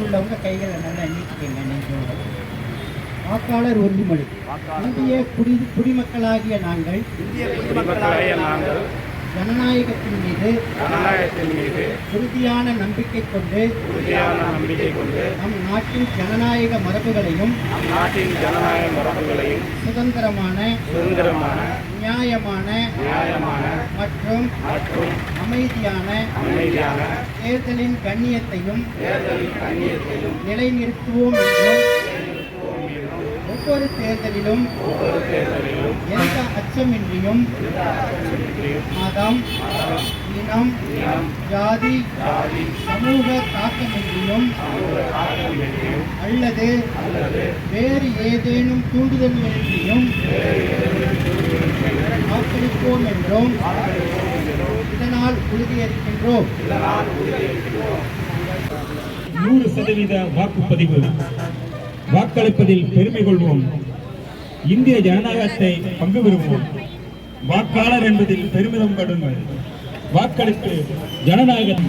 உள்ளவங்க கைகளை நல்லா நீக்கிக்கங்க நெஞ்சோட வாக்காளர் உறுதிமொழி. இந்திய குடி குடிமக்களாகிய நாங்கள் இந்திய குடிமக்களாகிய நாங்கள் ஜனநாயகத்தின் மீது ஜனநாயகத்தின் மீது உறுதியான நம்பிக்கை கொண்டு உறுதியான நம்பிக்கை கொண்டு நம் நாட்டின் ஜனநாயக மரபுகளையும் நம் நாட்டின் ஜனநாயக மரபுகளையும் சுதந்திரமான சுதந்திரமான நியாயமான நியாயமான மற்றும் மற்றும் அமைதியான அமைதியான தேர்தலின் கண்ணியத்தையும் தேர்தலின் கண்ணியத்தையும் நிலைநிறுத்துவோம் என்றும் ஒவ்வொரு தேர்தலிலும் ஒவ்வொரு தேர்தலிலும் எந்த அச்சமின்றியும் மதம் இனம் ஜாதி சமூக தாக்கமின்றியும் அல்லது வேறு ஏதேனும் தூண்டுதல்களின்றியும் வாக்களிப்போம் என்றும் இதனால் உறுதியளிக்கின்றோம். நூறு சதவீத வாக்குப்பதிவு. வாக்களிப்பதில் பெருமை கொள்வோம். இந்திய ஜனநாயகத்தை பங்கு பெறுவோம். வாக்காளர் என்பதில் பெருமிதம் கொள்ளுங்கள் வாக்களித்து ஜனநாயகம்